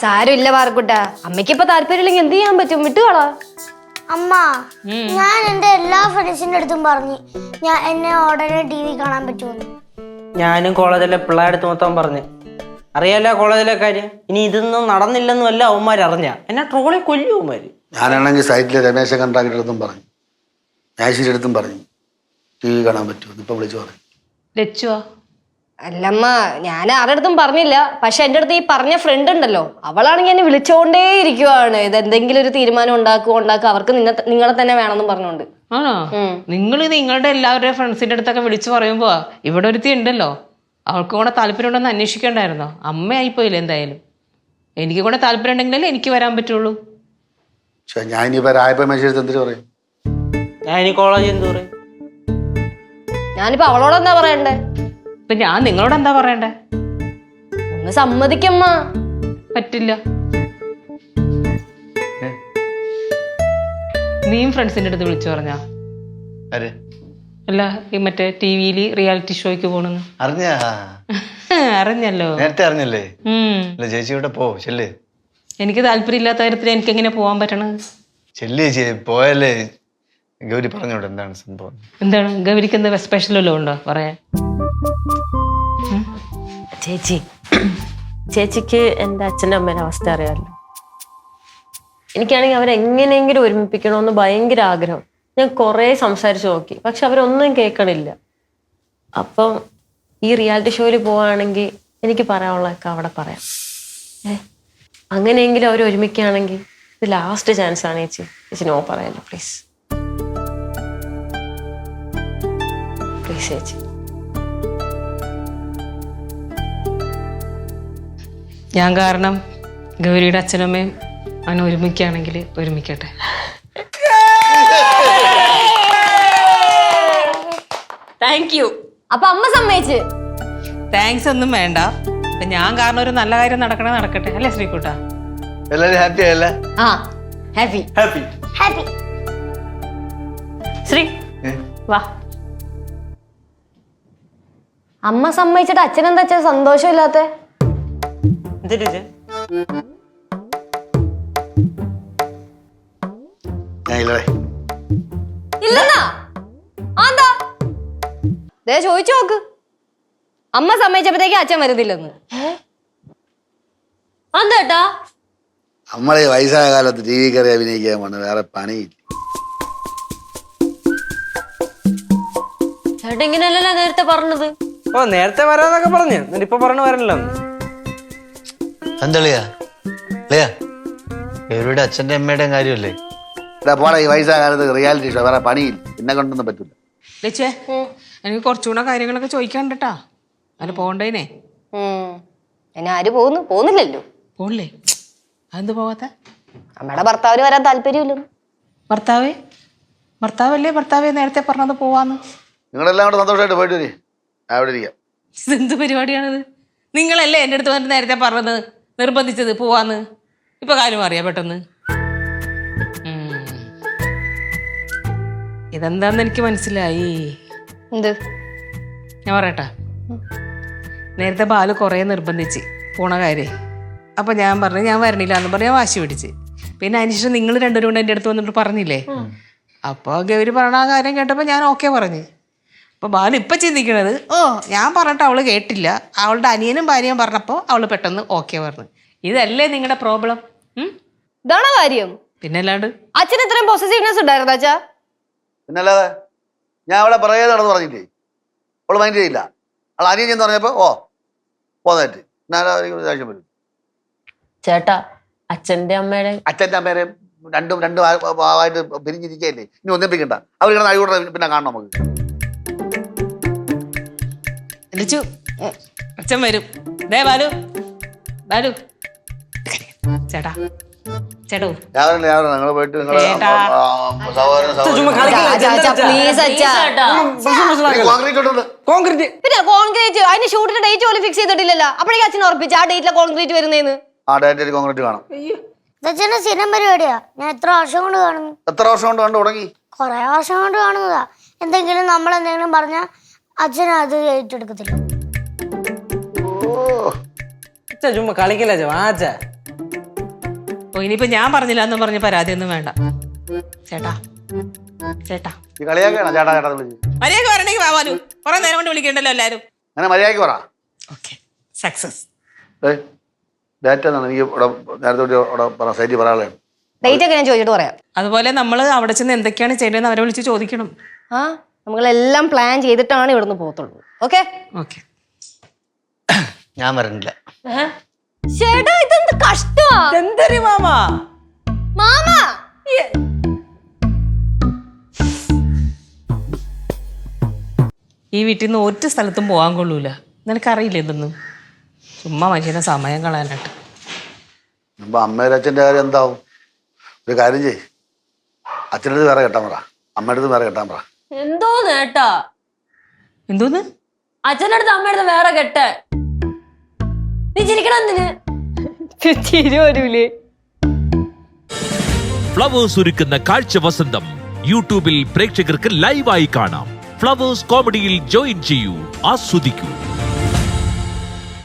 സാരമില്ല പാറക്കുട്ട അമ്മയ്ക്ക് ഇപ്പൊ താല്പര്യമില്ലെങ്കിൽ എന്ത് ചെയ്യാൻ പറ്റും? വിട്ടുകളാ? അമ്മ ഞാൻ എന്റെ എല്ലാ ഫ്രണ്ട്സിന്റെ അടുത്തും പറഞ്ഞു ഞാൻ എന്നെ ഉടനെ ടി വി കാണാൻ പറ്റുമെന്ന്. ഞാനും കോളേജിലെ പിള്ളേരുടെ മൊത്തം പറഞ്ഞു. അറിയാലോ കോളേജിലെ കാര്യം? ഇനി ഇതൊന്നും നടന്നില്ലെന്നും അല്ല അവന്മാർ അറിഞ്ഞ. എന്നെ ട്രോളി കൊല്ലും അവന്മാര്. ഞാനാണെങ്കിൽ സൈറ്റിലെ രമേശ കണ്ടാക്കിന്റെ അടുത്തും പറഞ്ഞു. ശരി അടുത്തും പറഞ്ഞു. ടി വി കാണാൻ പറ്റുമെന്ന്. ഇപ്പൊ വിളിച്ചു പറഞ്ഞു. ലച്ചുവാ. അല്ലമ്മ ഞാൻ ആരുടെ അടുത്തും പറഞ്ഞില്ല. പക്ഷെ എന്റെ അടുത്ത് ഈ പറഞ്ഞ ഫ്രണ്ട് ഉണ്ടല്ലോ. അവളാണെങ്കിൽ എന്നെ വിളിച്ചോണ്ടേ ഇരിക്കുവാണ്. ഇത് എന്തെങ്കിലും ഒരു തീരുമാനം ഉണ്ടാക്കുക ഉണ്ടാക്കുക അവർക്ക് നിന്നെ നിങ്ങളെ തന്നെ വേണമെന്നും പറഞ്ഞുകൊണ്ട് ആണോ? നിങ്ങൾ നിങ്ങളുടെ എല്ലാവരുടെയും ഫ്രണ്ട്സിന്റെ അടുത്തൊക്കെ വിളിച്ചു പറയുമ്പോ ഇവിടെ ഒരുത്തി ഉണ്ടല്ലോ. അവൾക്ക് കൂടെ താല്പര്യം ഉണ്ടെന്ന് അന്വേഷിക്കണ്ടായിരുന്നോ? അമ്മയായിപ്പോയില്ല എന്തായാലും? എനിക്ക് കൂടെ താല്പര്യം ഉണ്ടെങ്കിലല്ലേ എനിക്ക് വരാൻ പറ്റുള്ളൂ. ഞാൻ എന്തിനു പറയും? ഞാൻ ഇനി കോളേജ് എന്ത് പറയും? ഞാനിപ്പോ അവളോട് എന്താ പറയണ്ടേ? ഇപ്പൊ ഞാൻ നിങ്ങളോട് എന്താ പറയണ്ടേ? ഒന്ന് സമ്മതിക്കമ്മ. പറ്റില്ല. നീയും ഫ്രണ്ട്സിന്റെ അടുത്ത് വിളിച്ചു പറഞ്ഞാ? അല്ല ഈ മറ്റേ ടി വിയിൽ റിയാലിറ്റി ഷോയ്ക്ക് പോണെന്ന്. അറിഞ്ഞാ? അറിഞ്ഞല്ലോ. നേരത്തെ അറിഞ്ഞല്ലേ? ചേച്ചി ഇവിടെ പോ ചെല്ല്. എനിക്ക് താല്പര്യമില്ലാത്ത കാര്യത്തിൽ എനിക്ക് എങ്ങനെ പോകാൻ പറ്റണത്? ചെല്ലി ചേച്ചി പോയല്ലേ ഗൗരി പറഞ്ഞോട്ടെ എന്താണ് സംഭവം? എന്താണ്? ഗൗരിക്ക് എന്താ സ്പെഷ്യൽ വല്ലതും ഉണ്ടോ? പറയാൻ. ചേച്ചി. ചേച്ചിക്ക് എന്റെ അച്ഛന്റെ അമ്മേന്റെ അവസ്ഥ അറിയാമല്ലോ എനിക്കാണെങ്കിൽ അവരെങ്ങനെയെങ്കിലും ഒരുമിപ്പിക്കണമെന്ന് ഭയങ്കര ആഗ്രഹം. ഞാൻ കുറേ സംസാരിച്ചു നോക്കി. പക്ഷെ അവരൊന്നും കേൾക്കണില്ല. അപ്പം ഈ റിയാലിറ്റി ഷോയിൽ പോവുകയാണെങ്കിൽ എനിക്ക് പറയാനുള്ളതൊക്കെ അവിടെ പറയാം. ഏ? അങ്ങനെയെങ്കിലും അവർ ഒരുമിക്കുകയാണെങ്കിൽ ഇത് ലാസ്റ്റ് ചാൻസ് ആണ് ചേച്ചി. ചേച്ചി നോ പറയാലോ പ്ലീസ് പ്ലീസ് ചേച്ചി. ഞാൻ കാരണം ഗൗരിയുടെ അച്ഛനമ്മയും അവനെ ഒരുമിക്കുകയാണെങ്കിൽ ഒരുമിക്കട്ടെ. താങ്ക് യു അപ്പൊ അമ്മ സമ്മതിച്ച്? താങ്ക്സ് ഒന്നും വേണ്ട. ഞാൻ കാരണം ഒരു നല്ല കാര്യം നടക്കണേ നടക്കട്ടെ. അല്ലേ ശ്രീകുട്ട? എല്ലാരും ഹാപ്പി ആയല്ലേ? ആ ഹാപ്പി ഹാപ്പി ഹാപ്പി ശ്രീ വാ. അമ്മ സമ്മതിച്ചിട്ട് അച്ഛനെന്താ അച്ഛൻ സന്തോഷമില്ലാത്ത? എന്തിട്ട് ഇല്ലെന്നാ? ആന്താ ദേ ചോദിച്ചു നോക്ക്. അമ്മ സമ്മതിച്ചപ്പോഴത്തേക്ക് അച്ഛൻ വരുന്നില്ലെന്ന്. അന്തേട്ടാ നമ്മളെ വയസ്സായ കാലത്ത് ടി വി കയറി അഭിനയിക്കാൻ വേണം വേറെ പണിയില്ല. ചേട്ടൻ ഇങ്ങനെയല്ലല്ലോ നേരത്തെ പറഞ്ഞത്? ഓ നേരത്തെ വരാന്നൊക്കെ പറഞ്ഞു. എന്നിട്ട് ഇപ്പൊ പറഞ്ഞു വരണില്ല എന്തളിയാ അല്ലയാ ഗൗരിയുടെ അച്ഛന്റെ അമ്മയുടെയും കാര്യമല്ലേ? പോടാ പോണേ ഈ വയസ്സാകാലത്ത് റിയാലിറ്റി ഷോ വേറെ പണിയില്ല. എന്നെ കൊണ്ടൊന്നും പറ്റില്ല ലച്ചുവേ എനിക്ക് കുറച്ചുകൂടെ കാര്യങ്ങളൊക്കെ ചോദിക്കാണ്ടിട്ടാ അതിന് പോകണ്ടേനെ. എന്നെ ആര് പോകുന്നു? പോകുന്നില്ലല്ലോ. പോണില്ലേ? അതെന്ത് പോവാത്ത? അമ്മയുടെ ഭർത്താവിന് വരാൻ താല്പര്യമില്ലെന്ന് ഭർത്താവേ? ഭർത്താവല്ലേ? ഭർത്താവേ നേരത്തെ പറഞ്ഞത് പോവാന്ന്. നിങ്ങളെല്ലാം കൂടെ സന്തോഷമായിട്ട് പോയിട്ട് വരി. അവിടെ ഇരിക്കാം. ഇതെന്ത് പരിപാടിയാണിത്? നിങ്ങളല്ലേ എന്റെ അടുത്ത് വന്നിട്ട് നേരത്തെ പറഞ്ഞത്? നിർബന്ധിച്ചത് പോവാന്ന്? ഇപ്പൊ കാര്യം അറിയാം പെട്ടെന്ന്. ഇതെന്താന്ന് എനിക്ക് മനസ്സിലായി. എന്ത്? ഞാൻ പറയട്ടെ. നേരത്തെ ബാലു കുറേ നിർബന്ധിച്ച് പോണ കാര്യം. അപ്പൊ ഞാൻ പറഞ്ഞു ഞാൻ വരണില്ല എന്ന് പറഞ്ഞ് ഞാൻ വാശി പിടിച്ച്. പിന്നെ അതിനുശേഷം നിങ്ങൾ രണ്ടുപേരും കൂടെ എന്റെ അടുത്ത് വന്നിട്ട് പറഞ്ഞില്ലേ? അപ്പോൾ ഗൗരി പറഞ്ഞ ആ കാര്യം കേട്ടപ്പോൾ ഞാൻ ഓക്കെ പറഞ്ഞു. അപ്പോൾ ബാലു ഇപ്പം ചിന്തിക്കണത് ഓ. ഞാൻ പറഞ്ഞിട്ട് അവൾ കേട്ടില്ല. അവളുടെ അനിയനും ഭാര്യയും പറഞ്ഞപ്പോൾ അവൾ പെട്ടെന്ന് ഓക്കെ പറഞ്ഞു. ഇതല്ലേ നിങ്ങളുടെ പ്രോബ്ലം ഇതാണോ കാര്യം? പിന്നെ അല്ലാണ്ട് അച്ഛൻ ഇത്രയും പൊസസീവ്നെസ് ഉണ്ടായിരുന്നു അച്ഛാ? പിന്നല്ലാതെ ഞാൻ അവളെ പറയാതെ നടന്ന് പറഞ്ഞില്ലേ? അവൾ മൈൻഡ് ചെയ്യില്ല അവൾ അനിയൻ ചെന്ന് പറഞ്ഞപ്പോ ഓ പോന്നായിട്ട് ഞാൻ ദേഷ്യം വരും. ചേട്ടാ അച്ഛന്റെ അമ്മയുടെ അച്ഛന്റെ അമ്മയുടെ രണ്ടും രണ്ടും ആയിട്ട് പിരിഞ്ഞിരിക്കല്ലേ? ഇനി ഒന്നിപ്പിക്കണ്ട. അവർ കിടന്ന് അഴികൂടെ പിന്നെ കാണണം നമുക്ക്. വിളിച്ചു. അച്ഛൻ വരും. ദേ ബാലു. ബാലു. ചേട്ടാ. പോയിട്ട് പിന്നെ കോൺക്രീറ്റ് അതിന് ഷൂട്ടിന്റെ ഡേറ്റ് പോലും ഫിക്സ് ചെയ്തിട്ടില്ലല്ലോ. അപ്പോഴേക്കും അച്ഛൻ ഉറപ്പിച്ചു ആ ഡേറ്റിലെ കോൺക്രീറ്റ് വരുന്നേന്ന്. ആ ഡേറ്റിൽ കോൺക്രീറ്റ് കാണാം. ഇതച്ഛന്റെ സ്ഥിരം പരിപാടിയാ. ഞാൻ എത്ര വർഷം കൊണ്ട് കാണുന്നു. എത്ര വർഷം കൊണ്ട് കണ്ടു തുടങ്ങി? കുറെ വർഷം കൊണ്ട് കാണുന്നതാ. എന്തെങ്കിലും നമ്മൾ എന്തെങ്കിലും പറഞ്ഞാൽ അച്ഛൻ അത് ഏറ്റെടുക്കത്തില്ല. ചുമ്മാ കളിക്കില്ല ഓ ഇനിയിപ്പോ ഞാൻ പറഞ്ഞില്ല എന്ന് പറഞ്ഞ് പരാതിയൊന്നും വേണ്ട. ചേട്ടാ ചേട്ടാ. ഈ കളിയാക്കാണ് ചേട്ടാ ചേട്ടാ എന്ന് വിളിച്ച് മര്യാദ വരണമെങ്കിൽ വാവാലു കുറെ നേരം കൊണ്ട് വിളിക്കണ്ടല്ലോ എല്ലാരും. അങ്ങനെ മര്യാദയ്ക്ക് പറ. ഓക്കെ സക്സസ് ഏ ഡേറ്റ എന്നാണ് എനിക്ക് ഇവിടെ നേരത്തെ ഒരു ഇവിടെ പറ സൈറ്റിൽ പറയാനുള്ളത്. ഡേറ്റ് ഒക്കെ ഞാൻ ചോദിച്ചിട്ട് പറയാം. അതുപോലെ നമ്മൾ അവിടെ ചെന്ന് എന്തൊക്കെയാണ് ചെയ്യേണ്ടതെന്ന് അവരെ വിളിച്ച് ചോദിക്കണം. ആ? നമ്മളെല്ലാം പ്ലാൻ ചെയ്തിട്ടാണ് ഇവിടുന്ന് പോകത്തുള്ളൂ. ഓക്കെ ഓക്കെ ഞാൻ വരണില്ല. ചേട്ടാ ഇതെന്ത് കഷ്ടമാ എന്തൊരു മാമാ? മാമ! ഈ വീട്ടിൽ നിന്ന് ഒറ്റ സ്ഥലത്തും പോകാൻ കൊള്ളൂല. നിനക്കറിയില്ല ഇതൊന്നും? ചുമ്മാ മനുഷ്യനെ സമയം കളയാനായിട്ട്. അപ്പൊ അമ്മയുടെ അച്ഛന്റെ കാര്യം എന്താവും? ഒരു കാര്യം ചെയ് അച്ഛന്റെ അടുത്ത് വേറെ കെട്ടാൻ പറ. അമ്മയുടെ അടുത്ത് വേറെ കെട്ടാൻ പറ. എന്തോ നേട്ടാ എന്തോന്ന്? അച്ഛനടുത്ത് അമ്മയുടെ വേറെ കെട്ട്. നീ ചിരിക്കണം എന്തിന്? ചിരി വരൂലേ ഫ്ലവേഴ്സ് ഒരുക്കുന്ന കാഴ്ച വസന്തം യൂട്യൂബിൽ പ്രേക്ഷകർക്ക് ലൈവായി കാണാം. ഫ്ലവേഴ്സ് കോമഡിയിൽ ജോയിൻ ചെയ്യൂ ആസ്വദിക്കൂ.